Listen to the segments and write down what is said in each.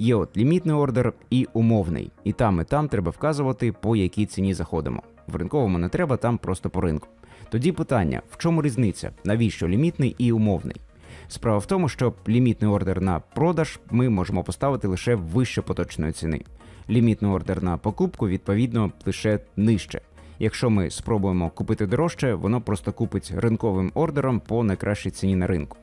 Є от лімітний ордер і умовний. І там, і там треба вказувати, по якій ціні заходимо. В ринковому не треба, там просто по ринку. Тоді питання: в чому різниця? Навіщо лімітний і умовний? Справа в тому, що лімітний ордер на продаж ми можемо поставити лише вище поточної ціни. Лімітний ордер на покупку, відповідно, лише нижче. Якщо ми спробуємо купити дорожче, воно просто купить ринковим ордером по найкращій ціні на ринку.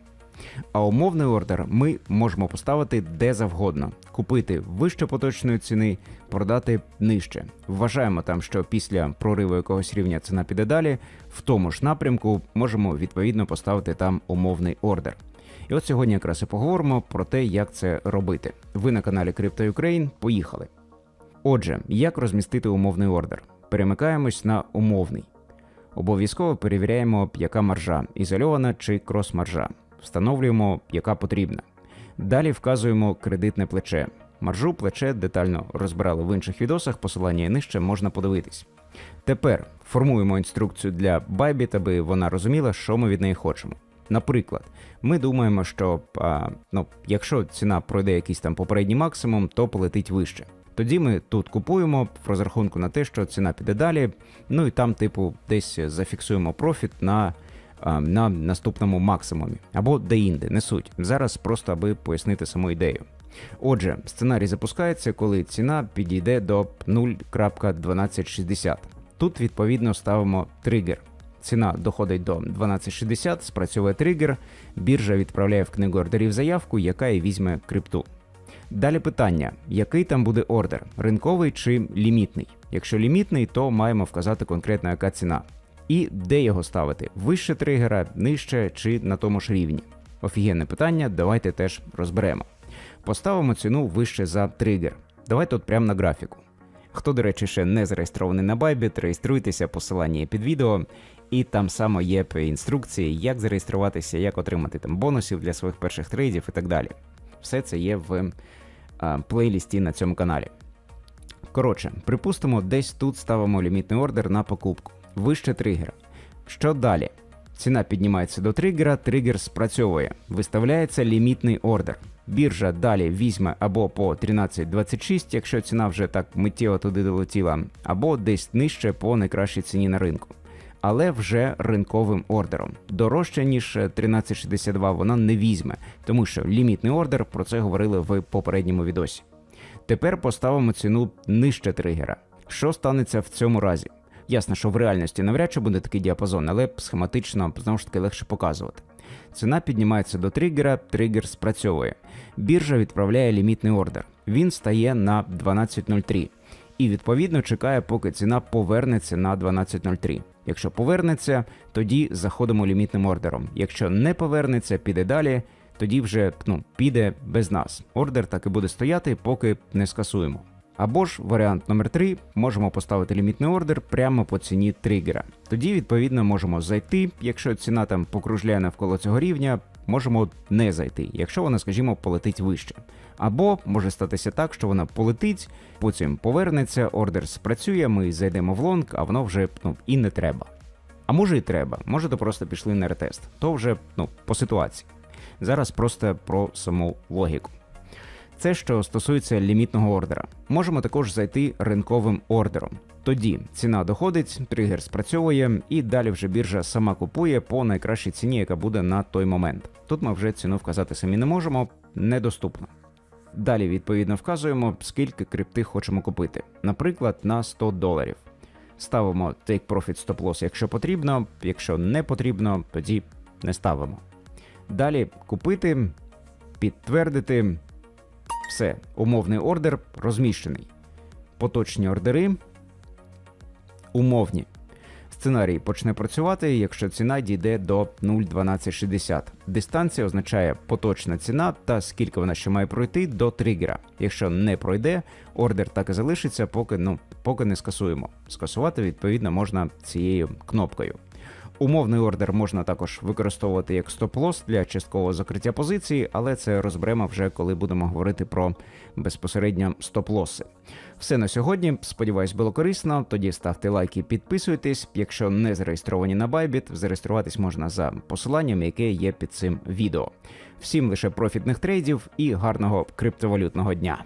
А умовний ордер ми можемо поставити де завгодно, купити вище поточної ціни, продати нижче. Вважаємо там, що після прориву якогось рівня ціна піде далі, в тому ж напрямку можемо відповідно поставити там умовний ордер. І от сьогодні якраз і поговоримо про те, як це робити. Ви на каналі Crypto Ukraine. Поїхали. Отже, як розмістити умовний ордер? Перемикаємось на умовний. Обов'язково перевіряємо, яка маржа ізольована чи крос-маржа. Встановлюємо, яка потрібна. Далі вказуємо кредитне плече. Маржу плече детально розбирали в інших відосах, посилання нижче можна подивитись. Тепер формуємо інструкцію для Bybit, аби вона розуміла, що ми від неї хочемо. Наприклад, ми думаємо, що а, ну, якщо ціна пройде якийсь там попередній максимум, то полетить вище. Тоді ми тут купуємо в розрахунку на те, що ціна піде далі. Ну і там, типу, десь зафіксуємо профіт на, на наступному максимумі або де-інде, не суть. Зараз просто аби пояснити саму ідею. Отже, сценарій запускається, коли ціна підійде до 0.1260. Тут відповідно ставимо тригер. Ціна доходить до 1260, спрацьовує тригер, біржа відправляє в книгу ордерів заявку, яка і візьме крипту. Далі питання: який там буде ордер, ринковий чи лімітний? Якщо лімітний, то маємо вказати конкретно, яка ціна. І де його ставити? Вище тригера, нижче чи на тому ж рівні? Офігенне питання, давайте теж розберемо. Поставимо ціну вище за тригер. Давайте от прямо на графіку. Хто, до речі, ще не зареєстрований на Bybit, реєструйтеся, посилання є під відео, і там само є інструкції, як зареєструватися, як отримати там бонусів для своїх перших трейдів і так далі. Все це є в а, плейлісті на цьому каналі. Коротше, припустимо, десь тут ставимо лімітний ордер на покупку, вище тригера. Що далі? Ціна піднімається до тригера, тригер спрацьовує, виставляється лімітний ордер. Біржа далі візьме або по 13.26, якщо ціна вже так миттєво туди долетіла, або десь нижче по найкращій ціні на ринку. Але вже ринковим ордером. Дорожче, ніж 13.62 вона не візьме, тому що лімітний ордер, про це говорили в попередньому відосі. Тепер поставимо ціну нижче тригера. Що станеться в цьому разі? Ясно, що в реальності навряд чи буде такий діапазон, але схематично знову ж таки легше показувати. Ціна піднімається до тригера, тригер спрацьовує. Біржа відправляє лімітний ордер. Він стає на 12.03 і відповідно чекає, поки ціна повернеться на 12.03. Якщо повернеться, тоді заходимо лімітним ордером. Якщо не повернеться, піде далі, тоді вже ну, піде без нас. Ордер так і буде стояти, поки не скасуємо. Або ж варіант номер 3 можемо поставити лімітний ордер прямо по ціні тригера. Тоді, відповідно, можемо зайти, якщо ціна там покружляє навколо цього рівня, можемо не зайти, якщо вона, скажімо, полетить вище. Або може статися так, що вона полетить, потім повернеться, ордер спрацює, ми зайдемо в лонг, а воно вже ну, і не треба. А може і треба, може то просто пішли на ретест. То вже ну, по ситуації. Зараз просто про саму логіку. Це що стосується лімітного ордера. Можемо також зайти ринковим ордером. Тоді ціна доходить, тригер спрацьовує, і далі вже біржа сама купує по найкращій ціні, яка буде на той момент. Тут ми вже ціну вказати самі не можемо, недоступно. Далі, відповідно, вказуємо, скільки крипти хочемо купити. Наприклад, на 100 доларів. Ставимо Take Profit Stop Loss, якщо потрібно, якщо не потрібно, тоді не ставимо. Далі купити, підтвердити. Все, умовний ордер розміщений. Поточні ордери. Умовні. Сценарій почне працювати, якщо ціна дійде до 0,1260. Дистанція означає поточна ціна та скільки вона ще має пройти до тригера. Якщо не пройде, ордер так і залишиться, поки ну поки не скасуємо. Скасувати відповідно можна цією кнопкою. Умовний ордер можна також використовувати як стоп-лосс для часткового закриття позиції, але це розберемо вже коли будемо говорити про безпосередньо стоп-лоси. Все на сьогодні. Сподіваюсь, було корисно. Тоді ставте лайки, підписуйтесь. Якщо не зареєстровані на Bybit, зареєструватись можна за посиланням, яке є під цим відео. Всім лише профітних трейдів і гарного криптовалютного дня.